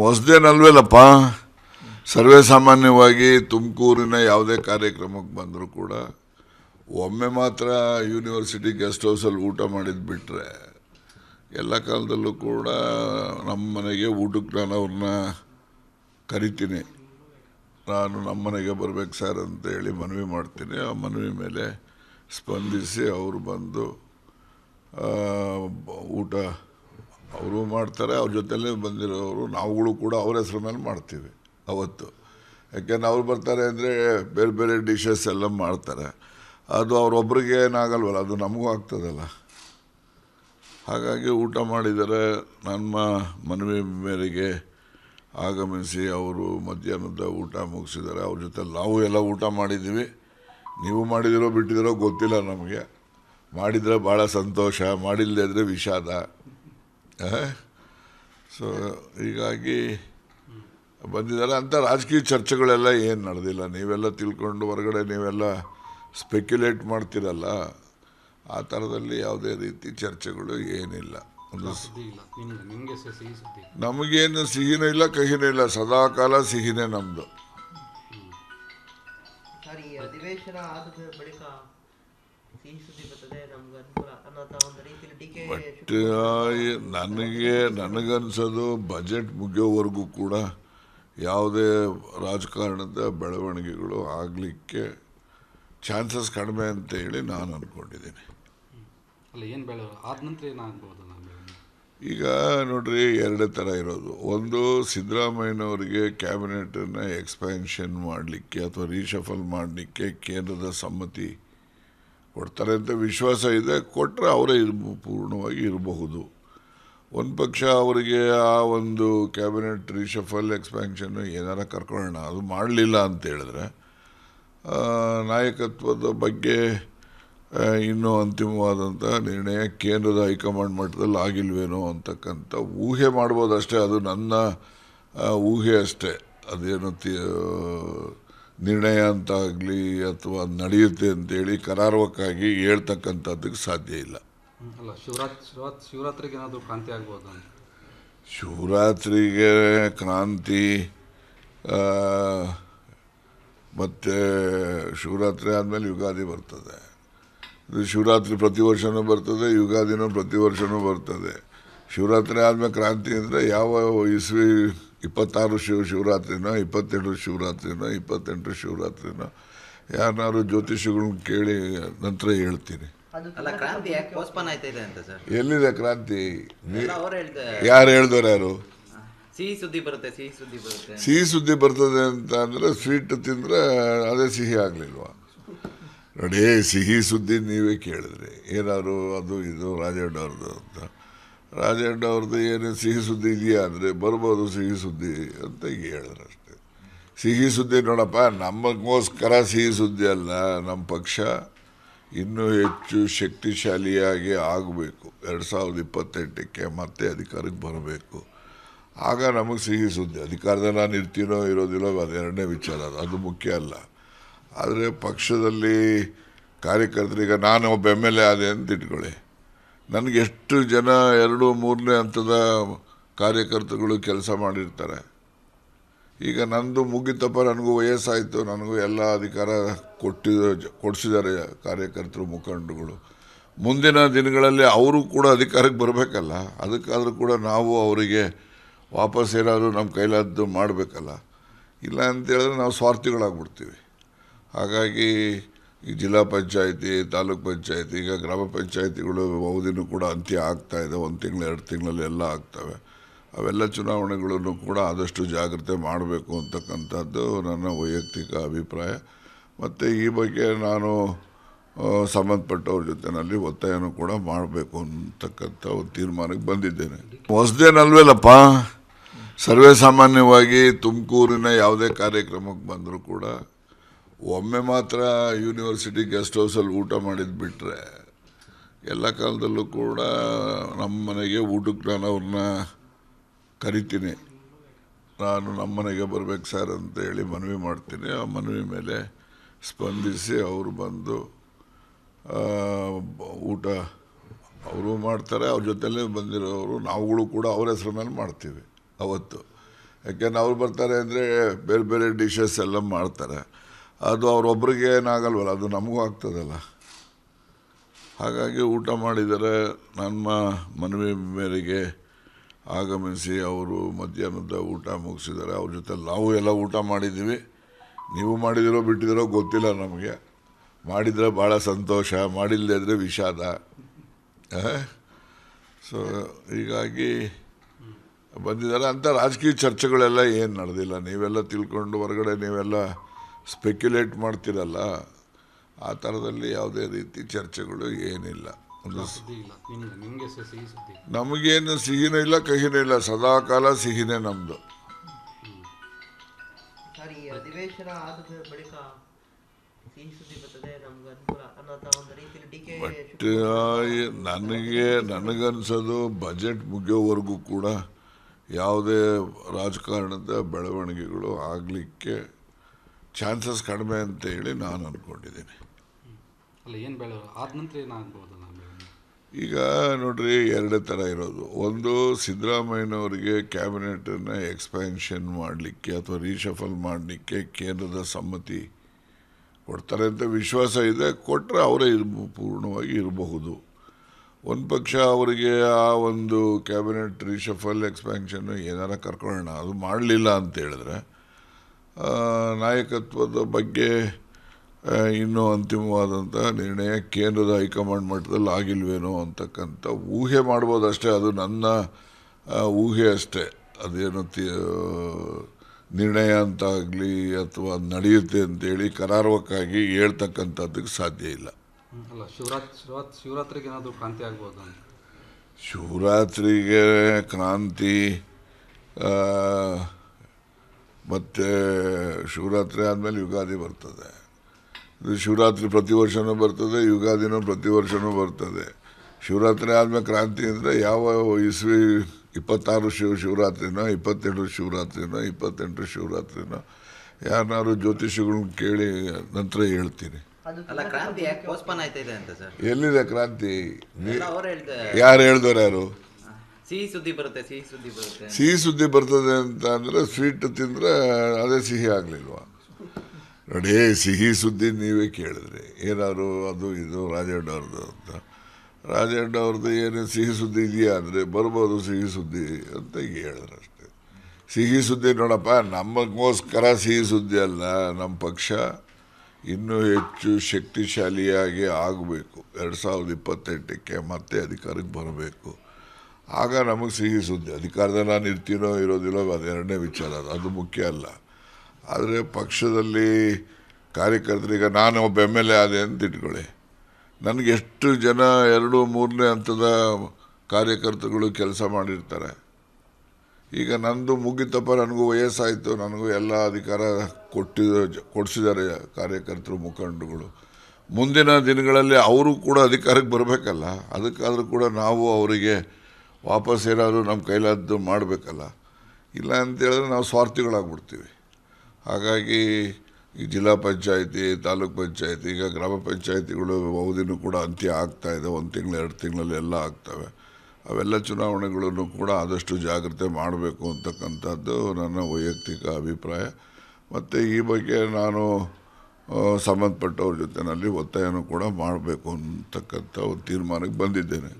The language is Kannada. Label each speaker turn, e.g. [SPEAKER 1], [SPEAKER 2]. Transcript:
[SPEAKER 1] ಹೊಸದೇನಲ್ವೇಲಪ್ಪ? ಸರ್ವೇ ಸಾಮಾನ್ಯವಾಗಿ ತುಮಕೂರಿನ ಯಾವುದೇ ಕಾರ್ಯಕ್ರಮಕ್ಕೆ ಬಂದರೂ ಕೂಡ ಒಮ್ಮೆ ಮಾತ್ರ ಯೂನಿವರ್ಸಿಟಿ ಗೆಸ್ಟ್ ಹೌಸಲ್ಲಿ ಊಟ ಮಾಡಿದ್ದು ಬಿಟ್ಟರೆ ಎಲ್ಲ ಕಾಲದಲ್ಲೂ ಕೂಡ ನಮ್ಮ ಮನೆಗೆ ಊಟಕ್ಕೆ ನಾನು ಅವ್ರನ್ನ ಕರಿತೀನಿ. ನಾನು ನಮ್ಮ ಮನೆಗೆ ಬರ್ಬೇಕು ಸರ್ ಅಂತ ಹೇಳಿ ಮನವಿ ಮಾಡ್ತೀನಿ. ಆ ಮನವಿ ಮೇಲೆ ಸ್ಪಂದಿಸಿ ಅವರು ಬಂದು ಊಟ ಅವರು ಮಾಡ್ತಾರೆ, ಅವ್ರ ಜೊತೆಲೇ ಬಂದಿರೋರು ನಾವುಗಳು ಕೂಡ ಅವ್ರ ಹೆಸ್ರ ಮೇಲೆ ಮಾಡ್ತೀವಿ ಅವತ್ತು. ಯಾಕೆಂದ್ರೆ ಅವ್ರು ಬರ್ತಾರೆ ಅಂದರೆ ಬೇರೆ ಬೇರೆ ಡಿಶಸ್ ಎಲ್ಲ ಮಾಡ್ತಾರೆ. ಅದು ಅವ್ರೊಬ್ರಿಗೆ ಏನಾಗಲ್ವಲ್ಲ, ಅದು ನಮಗೂ ಆಗ್ತದಲ್ಲ. ಹಾಗಾಗಿ ಊಟ ಮಾಡಿದರೆ ನಮ್ಮ ಮನವಿ ಮೇರೆಗೆ ಆಗಮಿಸಿ ಅವರು ಮಧ್ಯಾಹ್ನದ ಊಟ ಮುಗಿಸಿದ್ದಾರೆ ಅವ್ರ ಜೊತೆ ನಾವು ಎಲ್ಲ ಊಟ ಮಾಡಿದ್ದೀವಿ. ನೀವು ಮಾಡಿದಿರೋ ಬಿಟ್ಟಿದಿರೋ ಗೊತ್ತಿಲ್ಲ ನಮಗೆ. ಮಾಡಿದರೆ ಭಾಳ ಸಂತೋಷ ಮಾಡಿಲ್ಲದೆ ಇದ್ದರೆ ವಿಷಾದ. ಸೊ ಹೀಗಾಗಿ ಬಂದಿದ್ದಾರೆ ಅಂಥ ರಾಜಕೀಯ ಚರ್ಚೆಗಳೆಲ್ಲ ಏನು ನಡೆದಿಲ್ಲ. ನೀವೆಲ್ಲ ತಿಳ್ಕೊಂಡು ಹೊರಗಡೆ ನೀವೆಲ್ಲ ಸ್ಪೆಕ್ಯುಲೇಟ್ ಮಾಡ್ತಿರಲ್ಲ ಆ ಥರದಲ್ಲಿ ಯಾವುದೇ ರೀತಿ ಚರ್ಚೆಗಳು ಏನಿಲ್ಲ. ನಮಗೇನು ಸಿಹಿನೂ ಇಲ್ಲ ಕಹಿನೂ ಇಲ್ಲ. ಸದಾ ಕಾಲ ಸಿಹಿನೇ ನಮ್ಮದು
[SPEAKER 2] ಅಧಿವೇಶನ ಆದ ಬಳಿಕ ಸಿಹಿ ಸುದ್ದಿ ಬರ್ತದೆ ನಮ್ಗೆ ಅನುಕೂಲ ಅನ್ನೋ ಒಂದು ರೀತಿಯಲ್ಲಿ
[SPEAKER 1] ಬಟ್ ನನಗೆ ನನಗನ್ಸೋದು ಬಜೆಟ್ ಮುಗಿಯೋವರೆಗೂ ಕೂಡ ಯಾವುದೇ ರಾಜಕಾರಣದ ಬೆಳವಣಿಗೆಗಳು ಆಗಲಿಕ್ಕೆ ಚಾನ್ಸಸ್ ಕಡಿಮೆ ಅಂತ ಹೇಳಿ ನಾನು ಅಂದ್ಕೊಂಡಿದ್ದೀನಿ ಈಗ ನೋಡ್ರಿ ಎರಡೇ ಥರ ಇರೋದು. ಒಂದು ಸಿದ್ದರಾಮಯ್ಯನವರಿಗೆ ಕ್ಯಾಬಿನೆಟನ್ನು ಎಕ್ಸ್ಪ್ಯಾನ್ಷನ್ ಮಾಡಲಿಕ್ಕೆ ಅಥವಾ ರೀಶಫಲ್ ಮಾಡಲಿಕ್ಕೆ ಕೇಂದ್ರದ ಸಮ್ಮತಿ ಕೊಡ್ತಾರೆ ಅಂತ ವಿಶ್ವಾಸ ಇದೆ ಕೊಟ್ಟರೆ ಅವರೇ ಇರ್ಬ, ಪೂರ್ಣವಾಗಿ ಇರಬಹುದು. ಒಂದು ಪಕ್ಷ ಅವರಿಗೆ ಆ ಒಂದು ಕ್ಯಾಬಿನೆಟ್ ರೀಶಫಲ್ ಎಕ್ಸ್ಪ್ಯಾನ್ಷನ್ನು ಏನಾರ ಕರ್ಕೊಳ್ಳೋಣ, ಅದು ಮಾಡಲಿಲ್ಲ ಅಂತ ಹೇಳಿದ್ರೆ ನಾಯಕತ್ವದ ಬಗ್ಗೆ ಇನ್ನೂ ಅಂತಿಮವಾದಂಥ ನಿರ್ಣಯ ಕೇಂದ್ರದ ಹೈಕಮಾಂಡ್ ಮಟ್ಟದಲ್ಲಿ ಆಗಿಲ್ವೇನೋ ಅಂತಕ್ಕಂಥ ಊಹೆ ಮಾಡ್ಬೋದು ಅಷ್ಟೇ ಅದು ನನ್ನ ಊಹೆ ಅಷ್ಟೇ. ಅದೇನು ನಿರ್ಣಯ ಅಂತ ಆಗಲಿ ಅಥವಾ ನಡೆಯುತ್ತೆ ಅಂತೇಳಿ ಕರಾರುವಕ್ಕಾಗಿ ಹೇಳ್ತಕ್ಕಂಥದ್ದಕ್ಕೆ ಸಾಧ್ಯ ಇಲ್ಲ.
[SPEAKER 3] ಶಿವರಾತ್ರಿಗೆ ಏನಾದರೂ ಕ್ರಾಂತಿ ಆಗ್ಬೋದು
[SPEAKER 1] ಶಿವರಾತ್ರಿಗೆ ಕ್ರಾಂತಿ ಮತ್ತು ಶಿವರಾತ್ರಿ ಆದಮೇಲೆ ಯುಗಾದಿ ಬರ್ತದೆ. ಇದು ಶಿವರಾತ್ರಿ ಪ್ರತಿ ವರ್ಷವೂ ಬರ್ತದೆ ಯುಗಾದಿನೂ ಪ್ರತಿ ವರ್ಷವೂ ಬರ್ತದೆ. ಶಿವರಾತ್ರಿ ಆದಮೇಲೆ ಕ್ರಾಂತಿ ಅಂದರೆ ಯಾವ ಇಸ್ವಿ ಇಪ್ಪತ್ತಾರು ಶಿವ ಶಿವರಾತ್ರಿನೋ ಇಪ್ಪತ್ತೆರಡು ಶಿವರಾತ್ರಿನೋ ಇಪ್ಪತ್ತೆಂಟು ಶಿವರಾತ್ರಿನೋ. ಯಾರನ್ನಾರು ಜ್ಯೋತಿಷಿಗಳನ್ನ ಕೇಳಿ ನಂತರ ಹೇಳ್ತೀನಿ.
[SPEAKER 2] ಅದು
[SPEAKER 4] ಅಲ್ಲ ಕ್ರಾಂತಿ ಯಾಕೆ ಪೋಸ್ಟ್ಪೋನ್ ಆಯ್ತಾ ಅಂತ ಸರ್?
[SPEAKER 1] ಎಲ್ಲಿದೆ ಕ್ರಾಂತಿ? ನೀ-
[SPEAKER 4] ಅವ್ರು ಹೇಳ್ತಾರೆ
[SPEAKER 1] ಯಾರು ಹೇಳ್ದವ್ರು ಯಾರು?
[SPEAKER 4] ಸಿಹಿ ಸುದ್ದಿ ಬರುತ್ತೆ ಸಿಹಿ ಸುದ್ದಿ ಬರುತ್ತೆ.
[SPEAKER 1] ಸಿಹಿ ಸುದ್ದಿ ಬರ್ತದೆ ಅಂತ ಅಂದರೆ ಸ್ವೀಟ್ ತಿಂದರೆ ಅದೇ ಸಿಹಿ ಆಗಲಿಲ್ವಾ? ನೋಡಿ ಸಿಹಿ ಸುದ್ದಿ ನೀವೇ ಕೇಳಿದ್ರಿ. ಏನಾದ್ರು ಅದು ಇದು ರಾಜಣ್ಣ ಅವ್ರದ್ದು ಅಂತ. ರಾಜಣ್ಣ ಅವ್ರದ್ದು ಏನು ಸಿಹಿ ಸುದ್ದಿ ಇದೆಯಾ ಅಂದರೆ ಬರ್ಬೋದು ಸಿಹಿ ಸುದ್ದಿ ಅಂತ ಹೇಳಿದ್ರು ಅಷ್ಟೇ ಸಿಹಿ ಸುದ್ದಿ ನೋಡಪ್ಪ, ನಮಗೋಸ್ಕರ ಸಿಹಿ ಸುದ್ದಿ ಅಲ್ಲ, ನಮ್ಮ ಪಕ್ಷ ಇನ್ನೂ ಹೆಚ್ಚು ಶಕ್ತಿಶಾಲಿಯಾಗಿ ಆಗಬೇಕು. ಎರಡು ಸಾವಿರದ ಇಪ್ಪತ್ತೆಂಟಕ್ಕೆ ಮತ್ತೆ ಅಧಿಕಾರಕ್ಕೆ ಬರಬೇಕು. ಆಗ ನಮಗೆ ಸಿಹಿ ಸುದ್ದಿ ಅಧಿಕಾರದಲ್ಲಿ ನಾನು ಇರ್ತೀನೋ ಇರೋದಿಲ್ಲೋ ಅದೆರಡನೇ ವಿಚಾರ, ಅದು ಅದು ಮುಖ್ಯ ಅಲ್ಲ. ಆದರೆ ಪಕ್ಷದಲ್ಲಿ ಕಾರ್ಯಕರ್ತರಿಗೆ ನಾನು ಒಬ್ಬ ಎಂ ಎಲ್ ಎ ಆದೆ ಅಂತ ಇಟ್ಕೊಳ್ಳಿ. ನನಗೆ ಎಷ್ಟು ಜನ ಎರಡು ಮೂರನೇ ಹಂತದ ಕಾರ್ಯಕರ್ತರುಗಳು ಕೆಲಸ ಮಾಡಿರ್ತಾರೆ. ಈಗ ನಂದು ಮುಗಿತಪ್ಪ ನನಗೂ ವಯಸ್ಸಾಯಿತು, ನನಗೂ ಎಲ್ಲ ಅಧಿಕಾರ ಕೊಟ್ಟಿದ ಕೊಡಿಸಿದ್ದಾರೆ ಕಾರ್ಯಕರ್ತರು, ಮುಖಂಡರುಗಳು. ಮುಂದಿನ ದಿನಗಳಲ್ಲಿ ಅವರು ಕೂಡ ಅಧಿಕಾರಕ್ಕೆ ಬರಬೇಕಲ್ಲ, ಅದಕ್ಕಾದರೂ ಕೂಡ ನಾವು ಅವರಿಗೆ ವಾಪಸ್ ಏನಾದರೂ ನಮ್ಮ ಕೈಲಾದ್ದು ಮಾಡಬೇಕಲ್ಲ. ಇಲ್ಲ ಅಂತೇಳಿದ್ರೆ ನಾವು ಸ್ವಾರ್ಥಿಗಳಾಗ್ಬಿಡ್ತೀವಿ. ಹಾಗಾಗಿ ಈ ಜಿಲ್ಲಾ ಪಂಚಾಯಿತಿ, ತಾಲೂಕ್ ಪಂಚಾಯಿತಿ, ಈಗ ಗ್ರಾಮ ಪಂಚಾಯಿತಿಗಳು ಅವಧಿನೂ ಕೂಡ ಅಂತ್ಯ ಆಗ್ತಾ ಇದೆ. ಒಂದು ತಿಂಗಳು, ಎರಡು ತಿಂಗಳಲ್ಲಿ ಎಲ್ಲ ಆಗ್ತವೆ. ಅವೆಲ್ಲ ಚುನಾವಣೆಗಳನ್ನು ಕೂಡ ಆದಷ್ಟು ಜಾಗ್ರತೆ ಮಾಡಬೇಕು ಅಂತಕ್ಕಂಥದ್ದು ನನ್ನ ವೈಯಕ್ತಿಕ ಅಭಿಪ್ರಾಯ. ಮತ್ತು ಈ ಬಗ್ಗೆ ನಾನು ಸಂಬಂಧಪಟ್ಟವ್ರ ಜೊತೆನಲ್ಲಿ ಒತ್ತಾಯನೂ ಕೂಡ ಮಾಡಬೇಕು ಅಂತಕ್ಕಂಥ ಒಂದು ತೀರ್ಮಾನಕ್ಕೆ ಬಂದಿದ್ದೇನೆ. ಹೊಸದೇನಲ್ವೇಲಪ್ಪ ಸರ್ವೇ ಸಾಮಾನ್ಯವಾಗಿ ತುಮಕೂರಿನ ಯಾವುದೇ ಕಾರ್ಯಕ್ರಮಕ್ಕೆ ಬಂದರೂ ಕೂಡ ಒಮ್ಮೆ ಮಾತ್ರ ಯೂನಿವರ್ಸಿಟಿ ಗೆಸ್ಟ್ ಹೌಸಲ್ಲಿ ಊಟ ಮಾಡಿದ್ದು ಬಿಟ್ಟರೆ ಎಲ್ಲ ಕಾಲದಲ್ಲೂ ಕೂಡ ನಮ್ಮ ಮನೆಗೆ ಊಟಕ್ಕೆ ನಾನು ಅವ್ರನ್ನ ಕರಿತೀನಿ. ನಾನು ನಮ್ಮ ಮನೆಗೆ ಬರ್ಬೇಕು ಸರ್ ಅಂತ ಹೇಳಿ ಮನವಿ ಮಾಡ್ತೀನಿ. ಆ ಮನವಿ ಮೇಲೆ ಸ್ಪಂದಿಸಿ ಅವರು ಬಂದು ಊಟ ಅವರು ಮಾಡ್ತಾರೆ. ಅವ್ರ ಜೊತೆಲೇ ಬಂದಿರೋರು, ನಾವುಗಳು ಕೂಡ ಅವ್ರ ಹೆಸ್ರ ಮೇಲೆ ಮಾಡ್ತೀವಿ ಅವತ್ತು. ಯಾಕೆಂದ್ರೆ ಅವ್ರು ಬರ್ತಾರೆ ಅಂದರೆ ಬೇರೆ ಬೇರೆ ಡಿಶಸ್ ಎಲ್ಲ ಮಾಡ್ತಾರೆ. ಅದು ಅವರೊಬ್ಬರಿಗೆ ಏನಾಗಲ್ವಲ್ಲ, ಅದು ನಮಗೂ ಆಗ್ತದಲ್ಲ. ಹಾಗಾಗಿ ಊಟ ಮಾಡಿದರೆ ನಮ್ಮ ಮನವಿ ಮೇರೆಗೆ ಆಗಮಿಸಿ ಅವರು ಮಧ್ಯಾಹ್ನದ ಊಟ ಮುಗಿಸಿದ್ದಾರೆ ಅವ್ರ ಜೊತೆ ನಾವು ಎಲ್ಲ ಊಟ ಮಾಡಿದ್ದೀವಿ. ನೀವು ಮಾಡಿದಿರೋ ಬಿಟ್ಟಿದಿರೋ ಗೊತ್ತಿಲ್ಲ ನಮಗೆ. ಮಾಡಿದರೆ ಭಾಳ ಸಂತೋಷ, ಮಾಡಿಲ್ಲದೇ ಇದ್ದರೆ ವಿಷಾದ. ಸೊ ಹೀಗಾಗಿ ಬಂದಿದ್ದಾರೆ ಅಂಥ ರಾಜಕೀಯ ಚರ್ಚೆಗಳೆಲ್ಲ ಏನು ನಡೆದಿಲ್ಲ. ನೀವೆಲ್ಲ ತಿಳ್ಕೊಂಡು ಹೊರಗಡೆ ನೀವೆಲ್ಲ ಸ್ಪೆಕ್ಯುಲೇಟ್ ಮಾಡ್ತಿರಲ್ಲ ಆ ಥರದಲ್ಲಿ ಯಾವುದೇ ರೀತಿ ಚರ್ಚೆಗಳು ಏನಿಲ್ಲ. ನಮಗೇನು ಸಿಹಿನೂ ಇಲ್ಲ ಕಹಿನೂ ಇಲ್ಲ. ಸದಾಕಾಲ ಸಿಹಿನೇ ನಮ್ಮದು ಬಟ್ ನನಗೆ ನನಗನ್ಸೋದು ಬಜೆಟ್ ಮುಗಿಯೋವರೆಗೂ ಕೂಡ ಯಾವುದೇ ರಾಜಕಾರಣದ ಬೆಳವಣಿಗೆಗಳು ಆಗಲಿಕ್ಕೆ ಚಾನ್ಸಸ್ ಕಡಿಮೆ ಅಂತ ಹೇಳಿ ನಾನು ಅಂದ್ಕೊಂಡಿದ್ದೀನಿ ಈಗ ನೋಡ್ರಿ ಎರಡು ಥರ ಇರೋದು. ಒಂದು ಸಿದ್ದರಾಮಯ್ಯನವರಿಗೆ ಕ್ಯಾಬಿನೆಟನ್ನು ಎಕ್ಸ್ಪ್ಯಾನ್ಷನ್ ಮಾಡಲಿಕ್ಕೆ ಅಥವಾ ರೀಶಫಲ್ ಮಾಡಲಿಕ್ಕೆ ಕೇಂದ್ರದ ಸಮ್ಮತಿ ಕೊಡ್ತಾರೆ ಅಂತ ವಿಶ್ವಾಸ ಇದೆ. ಕೊಟ್ಟರೆ ಅವರೇ ಇರ್ ಪೂರ್ಣವಾಗಿ ಇರಬಹುದು. ಒಂದು ಪಕ್ಷ ಅವರಿಗೆ ಆ ಒಂದು ಕ್ಯಾಬಿನೆಟ್ ರೀಶಫಲ್ ಎಕ್ಸ್ಪ್ಯಾನ್ಷನ್ನು ಏನಾರ ಕರ್ಕೊಳ್ಳೋಣ ಅದು ಮಾಡಲಿಲ್ಲ ಅಂತ ಹೇಳಿದ್ರೆ ನಾಯಕತ್ವದ ಬಗ್ಗೆ ಇನ್ನೂ ಅಂತಿಮವಾದಂಥ ನಿರ್ಣಯ ಕೇಂದ್ರದ ಹೈಕಮಾಂಡ್ ಮಟ್ಟದಲ್ಲಿ ಆಗಿಲ್ವೇನೋ ಅಂತಕ್ಕಂಥ ಊಹೆ ಮಾಡ್ಬೋದಷ್ಟೇ ಅದು ನನ್ನ ಊಹೆ ಅಷ್ಟೇ. ಅದೇನು ನಿರ್ಣಯ ಅಂತ ಆಗಲಿ ಅಥವಾ ನಡೆಯುತ್ತೆ ಅಂತೇಳಿ ಕರಾರುವಕ್ಕಾಗಿ ಹೇಳ್ತಕ್ಕಂಥದ್ದಕ್ಕೆ ಸಾಧ್ಯ ಇಲ್ಲ.
[SPEAKER 3] ಅಲ್ಲ ಶಿವರಾತ್ ಶಿವರಾತ್ ಶಿವರಾತ್ರಿಗೆ ಏನಾದರೂ ಕ್ರಾಂತಿ ಆಗ್ಬೋದು
[SPEAKER 1] ಶಿವರಾತ್ರಿಗೆ ಕ್ರಾಂತಿ ಮತ್ತು ಶಿವರಾತ್ರಿ ಆದಮೇಲೆ ಯುಗಾದಿ ಬರ್ತದೆ. ಇದು ಶಿವರಾತ್ರಿ ಪ್ರತಿ ವರ್ಷವೂ ಬರ್ತದೆ ಯುಗಾದಿನೂ ಪ್ರತಿ ವರ್ಷವೂ ಬರ್ತದೆ. ಶಿವರಾತ್ರಿ ಆದಮೇಲೆ ಕ್ರಾಂತಿ ಅಂದರೆ ಯಾವ ಇಸ್ವಿ ಇಪ್ಪತ್ತಾರು ಶಿವ ಶಿವರಾತ್ರಿನೋ ಇಪ್ಪತ್ತೆರಡು ಶಿವರಾತ್ರಿನೋ ಇಪ್ಪತ್ತೆಂಟು ಶಿವರಾತ್ರಿನೋ ಯಾರನ್ನಾರು ಜ್ಯೋತಿಷಿಗಳನ್ನ ಕೇಳಿ ನಂತರ ಹೇಳ್ತೀನಿ.
[SPEAKER 4] ಅಲ್ಲ ಕ್ರಾಂತಿ ಯಾಕೆ ಪೋಸ್ಟ್ಪೋನ್ ಆಯ್ತಾ ಇದೆ ಅಂತ ಸರ್?
[SPEAKER 1] ಎಲ್ಲಿದೆ ಕ್ರಾಂತಿ? ಯಾರು ಹೇಳ್ದವ್ರು ಯಾರು?
[SPEAKER 4] ಸಿಹಿ ಸುದ್ದಿ ಬರುತ್ತೆ, ಸಿಹಿ ಸುದ್ದಿ
[SPEAKER 1] ಬರ್ತದೆ ಅಂತ ಅಂದರೆ ಸ್ವೀಟ್ ತಿಂದರೆ ಅದೇ ಸಿಹಿ ಆಗಲಿಲ್ವಾ? ನೋಡಿ, ಸಿಹಿ ಸುದ್ದಿ ನೀವೇ ಕೇಳಿದ್ರಿ. ಏನಾದ್ರು ಅದು ಇದು ರಾಜಣ್ಣ ಅವ್ರದ್ದು ಅಂತ. ರಾಜಣ್ಣ ಅವ್ರದ್ದು ಏನು ಸಿಹಿ ಸುದ್ದಿ ಇದೆಯಾ ಅಂದರೆ ಬರ್ಬೋದು ಸಿಹಿ ಸುದ್ದಿ ಅಂತ ಹೇಳಿದ್ರು ಅಷ್ಟೇ ಸಿಹಿ ಸುದ್ದಿ ನೋಡಪ್ಪ, ನಮಗೋಸ್ಕರ ಸಿಹಿ ಸುದ್ದಿ ಅಲ್ಲ, ನಮ್ಮ ಪಕ್ಷ ಇನ್ನೂ ಹೆಚ್ಚು ಶಕ್ತಿಶಾಲಿಯಾಗಿ ಆಗಬೇಕು. ಎರಡು ಸಾವಿರದ ಇಪ್ಪತ್ತೆಂಟಕ್ಕೆ ಮತ್ತೆ ಅಧಿಕಾರಕ್ಕೆ ಬರಬೇಕು. ಆಗ ನಮಗೆ ಸಿಹಿ ಸುದ್ದಿ. ಅಧಿಕಾರದಲ್ಲಿ ನಾನು ಇರ್ತೀನೋ ಇರೋದಿಲ್ಲೋ ಅದು ಎರಡನೇ ವಿಚಾರ ಅದು. ಮುಖ್ಯ ಅಲ್ಲ. ಆದರೆ ಪಕ್ಷದಲ್ಲಿ ಕಾರ್ಯಕರ್ತರಿಗೆ ನಾನು ಒಬ್ಬ ಎಂ ಎಲ್ ಎ ಆದೆ ಅಂತ ಇಟ್ಕೊಳ್ಳಿ. ನನಗೆ ಎಷ್ಟು ಜನ ಎರಡು, ಮೂರನೇ ಹಂತದ ಕಾರ್ಯಕರ್ತರುಗಳು ಕೆಲಸ ಮಾಡಿರ್ತಾರೆ. ಈಗ ನಂದು ಮುಗಿತಪ್ಪ, ನನಗೂ ವಯಸ್ಸಾಯಿತು, ನನಗೂ ಎಲ್ಲ ಅಧಿಕಾರ ಕೊಟ್ಟಿದ, ಕೊಡಿಸಿದ್ದಾರೆ ಕಾರ್ಯಕರ್ತರು, ಮುಖಂಡರುಗಳು. ಮುಂದಿನ ದಿನಗಳಲ್ಲಿ ಅವರು ಕೂಡ ಅಧಿಕಾರಕ್ಕೆ ಬರಬೇಕಲ್ಲ. ಅದಕ್ಕಾದರೂ ಕೂಡ ನಾವು ಅವರಿಗೆ ವಾಪಸ್ ಏನಾದರೂ ನಮ್ಮ ಕೈಲಾದ್ದು ಮಾಡಬೇಕಲ್ಲ, ಇಲ್ಲ ಅಂತೇಳಿದ್ರೆ ನಾವು ಸ್ವಾರ್ಥಿಗಳಾಗ್ಬಿಡ್ತೀವಿ. ಹಾಗಾಗಿ ಈ ಜಿಲ್ಲಾ ಪಂಚಾಯಿತಿ, ತಾಲೂಕ್ ಪಂಚಾಯಿತಿ, ಈಗ ಗ್ರಾಮ ಪಂಚಾಯಿತಿಗಳು ಅವಧಿನೂ ಕೂಡ ಅಂತ್ಯ ಆಗ್ತಾ ಇದೆ, ಒಂದು ತಿಂಗಳು, ಎರಡು ತಿಂಗಳಲ್ಲಿ ಎಲ್ಲ ಆಗ್ತವೆ. ಅವೆಲ್ಲ ಚುನಾವಣೆಗಳನ್ನು ಕೂಡ ಆದಷ್ಟು ಜಾಗ್ರತೆ ಮಾಡಬೇಕು ಅಂತಕ್ಕಂಥದ್ದು ನನ್ನ ವೈಯಕ್ತಿಕ ಅಭಿಪ್ರಾಯ. ಮತ್ತು ಈ ಬಗ್ಗೆ ನಾನು ಸಂಬಂಧಪಟ್ಟವ್ರ ಜೊತೆಯಲ್ಲಿ ಒತ್ತಾಯನೂ ಕೂಡ ಮಾಡಬೇಕು ಅಂತಕ್ಕಂಥ ಒಂದು ತೀರ್ಮಾನಕ್ಕೆ ಬಂದಿದ್ದೇನೆ.